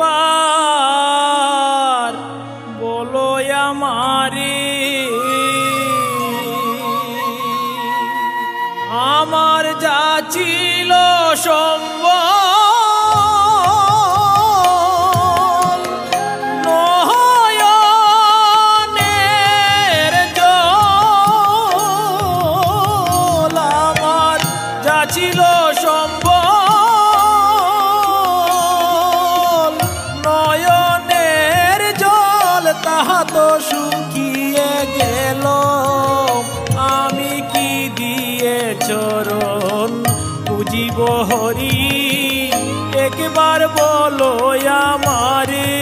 একবার বলো আমারে। আমার যা ছিল সম্বল চরণ পুজিব হরি একবার বলো আমারে।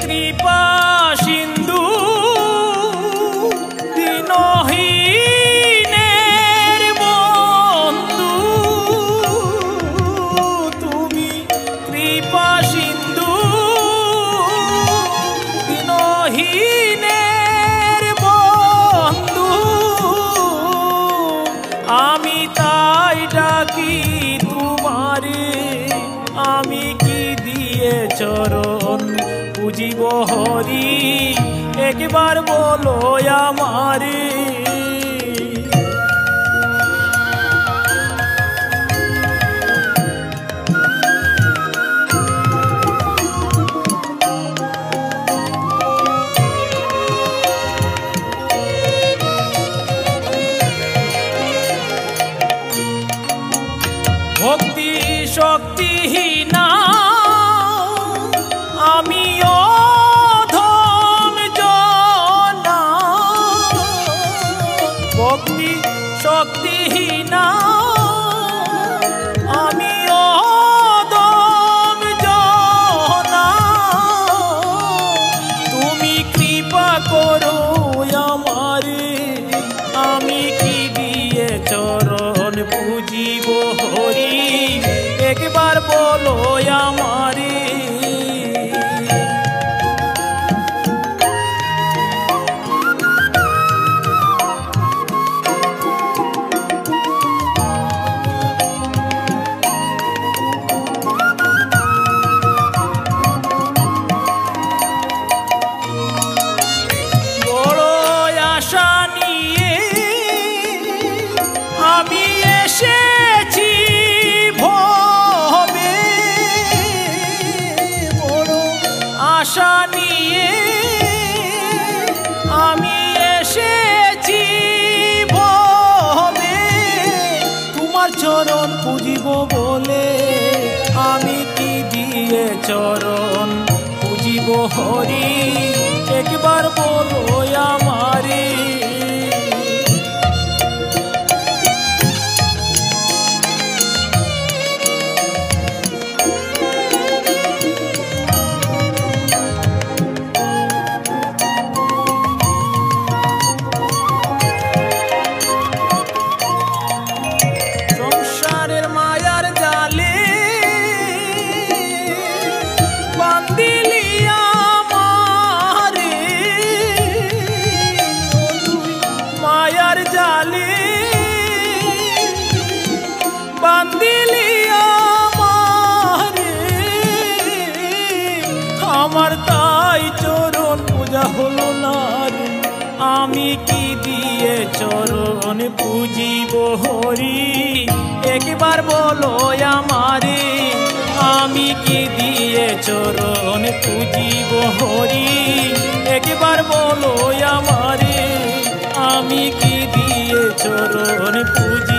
কৃপা সিন্ধু, দিনহীনের বন্ধু। তুমি কৃপা সিন্ধু, দিনহীনের বন্ধু। আমি তাই ডাকি তোমারে, আমি কি দিয়ে চরণ পুজিব হরি একবার বলো আমারে। ना পুজিব বলে আমি কি দিয়ে চরণ? পুজিব হরি একবার বলো আমারে আমি কি দিয়ে চরণ পুজিব হরি? একবার বলো আমারে, আমি কি দিয়ে চরণ পুজিব হরি? একবার বলো আমারে, আমি কি দিয়ে চরণ পুজিব